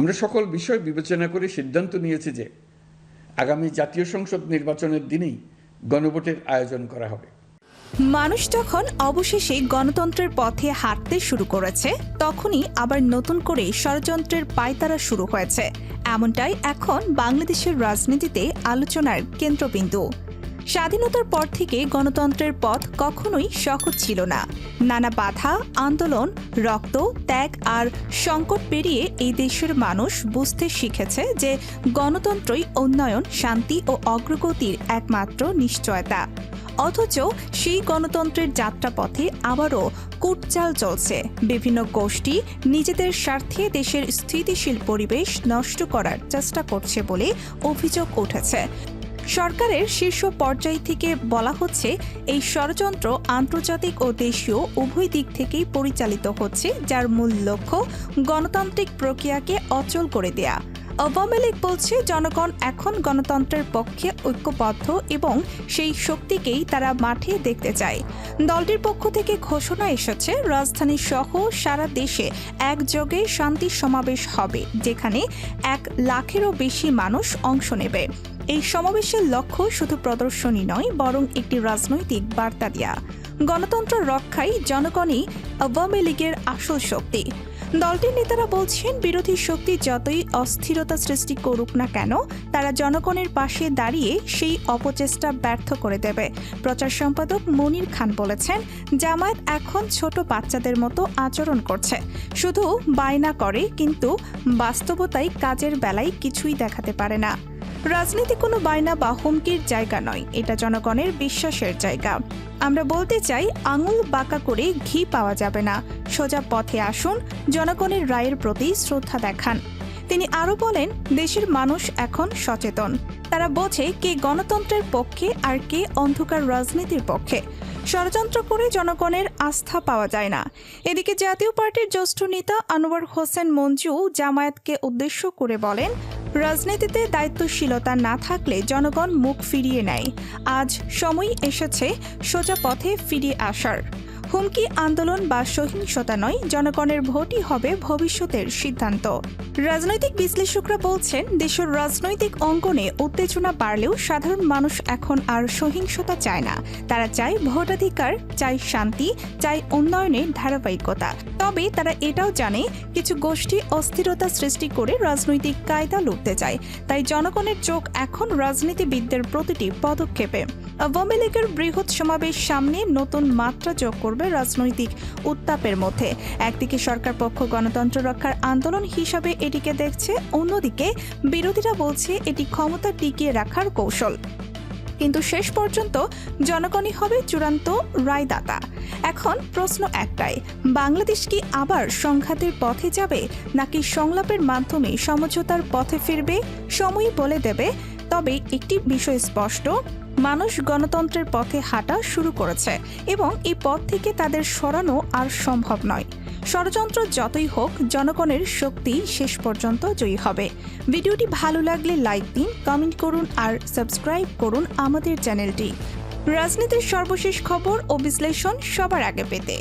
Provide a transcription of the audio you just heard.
আমরা সকল বিষয় বিবেচনা করে সিদ্ধান্ত নিয়েছি যে আগামী জাতীয় সংসদ নির্বাচনের দিনেই গণভোটের আয়োজন করা হবে। মানুষ যখন অবশেষে গণতন্ত্রের পথে হাঁটতে শুরু করেছে, তখনই আবার নতুন করে ষড়যন্ত্রের পায়তারা শুরু হয়েছে। এমনটাই এখন বাংলাদেশের রাজনীতিতে আলোচনার কেন্দ্রবিন্দু। স্বাধীনতার পর থেকে গণতন্ত্রের পথ কখনোই সহজ ছিল না। নানা বাধা, আন্দোলন, রক্ত, ত্যাগ আর সংকট পেরিয়ে এই দেশের মানুষ বুঝতে শিখেছে যে গণতন্ত্রই উন্নয়ন, শান্তি ও অগ্রগতির একমাত্র নিশ্চয়তা। অথচ সেই গণতন্ত্রের যাত্রাপথে আবারও কুটচাল চলছে। বিভিন্ন গোষ্ঠী নিজেদের স্বার্থে দেশের স্থিতিশীল পরিবেশ নষ্ট করার চেষ্টা করছে বলে অভিযোগ উঠেছে। সরকারের শীর্ষ পর্যায় থেকে বলা হচ্ছে, এই ষড়যন্ত্র আন্তর্জাতিক ও দেশীয় উভয় দিক থেকেই পরিচালিত হচ্ছে, যার মূল লক্ষ্য গণতান্ত্রিক প্রক্রিয়াকে অচল করে দেয়া। আওয়ামী লীগ বলছে, জনগণ এখন গণতন্ত্রের পক্ষে ঐক্যবদ্ধ এবং সেই শক্তিকেই তারা মাঠে দেখতে চায়। দলটির পক্ষ থেকে ঘোষণা এসেছে, রাজধানী সহ সারা দেশে একযোগে শান্তি সমাবেশ হবে, যেখানে এক লাখেরও বেশি মানুষ অংশ নেবে। এই সমাবেশের লক্ষ্য শুধু প্রদর্শনী নয়, বরং একটি রাজনৈতিক বার্তা দেয়া। গণতন্ত্র রক্ষাই জনগণই আওয়ামী লীগের আসল শক্তি। দলটির নেতারা বলছেন, বিরোধী শক্তি যতই অস্থিরতা সৃষ্টি করুক না কেন, তারা জনগণের পাশে দাঁড়িয়ে সেই অপচেষ্টা ব্যর্থ করে দেবে। প্রচার সম্পাদক মনির খান বলেছেন, জামায়াত এখন ছোট বাচ্চাদের মতো আচরণ করছে। শুধু বায়না করে, কিন্তু বাস্তবতায় কাজের বেলায় কিছুই দেখাতে পারে না। রাজনীতি কোনো বায়না বা হুমকির জায়গা নয়, এটা জনগণের বিশ্বাসের জায়গা। আমরা বলতে চাই, আঙুল বাঁকা করে ঘি পাওয়া যাবে না। সোজা পথে আসুন, জনগণের রায়ের প্রতি শ্রদ্ধা দেখান। তিনি আরও বলেন, দেশের মানুষ এখন সচেতন। তারা বোঝে কে গণতন্ত্রের পক্ষে আর কে অন্ধকার রাজনীতির পক্ষে। ষড়যন্ত্র করে জনগণের আস্থা পাওয়া যায় না। এদিকে জাতীয় পার্টির জ্যেষ্ঠ নেতা আনোয়ার হোসেন মঞ্জু জামায়াতকে উদ্দেশ্য করে বলেন রাজনীতিতে দায়িত্বশীলতা না থাকলে জনগণ মুখ ফিরিয়ে নেয়। আজ সময় এসেছে সোজা পথে ফিরিয়ে আসার। হুমকি, আন্দোলন বা সহিংসতা নয়, জনগণের ভোটই হবে ভবিষ্যতের সিদ্ধান্ত। রাজনৈতিক বিশ্লেষকরা বলছেন, দেশের রাজনৈতিক অঙ্গনে উত্তেজনা বাড়লেও সাধারণ মানুষ এখন আর সহিংসতা চায় না। তারা চায় ভোটাধিকার, চায় শান্তি, চায় উন্নয়নের ধারাবাহিকতা। তবে তারা এটাও জানে, কিছু গোষ্ঠী অস্থিরতা সৃষ্টি করে রাজনৈতিক কায়দা লুটতে চায়। তাই জনগণের চোখ এখন রাজনীতিবিদদের প্রতিটি পদক্ষেপে। আওয়ামী লীগের বৃহৎ সমাবেশ সামনে নতুন মাত্রা যোগ করবে। রাজনৈতিক উত্তাপের মধ্যে। একদিকে সরকার পক্ষ গণতন্ত্র রক্ষার আন্দোলন হিসাবে এটিকে দেখছে, অন্যদিকে বিরোধীরা বলছে এটি ক্ষমতা টিকিয়ে রাখার কৌশল। কিন্তু শেষ পর্যন্ত জনগণই হবে চূড়ান্ত রায়দাতা। এখন প্রশ্ন একটাই, বাংলাদেশ কি আবার সংঘাতের পথে যাবে, নাকি সংলাপের মাধ্যমে সমঝোতার পথে ফিরবে? সময় বলে দেবে তবে একটি বিষয় স্পষ্ট, মানুষ গণতন্ত্রের পথে হাঁটা শুরু করেছে এবং এই পথ থেকে তাদের সরানো আর সম্ভব নয়। ষড়যন্ত্র যতই হোক, জনগণের শক্তি শেষ পর্যন্ত জয়ী হবে। ভিডিওটি ভালো লাগলে লাইক দিন, কমেন্ট করুন আর সাবস্ক্রাইব করুন আমাদের চ্যানেলটি। রাজনীতির সর্বশেষ খবর ও বিশ্লেষণ সবার আগে পেতে।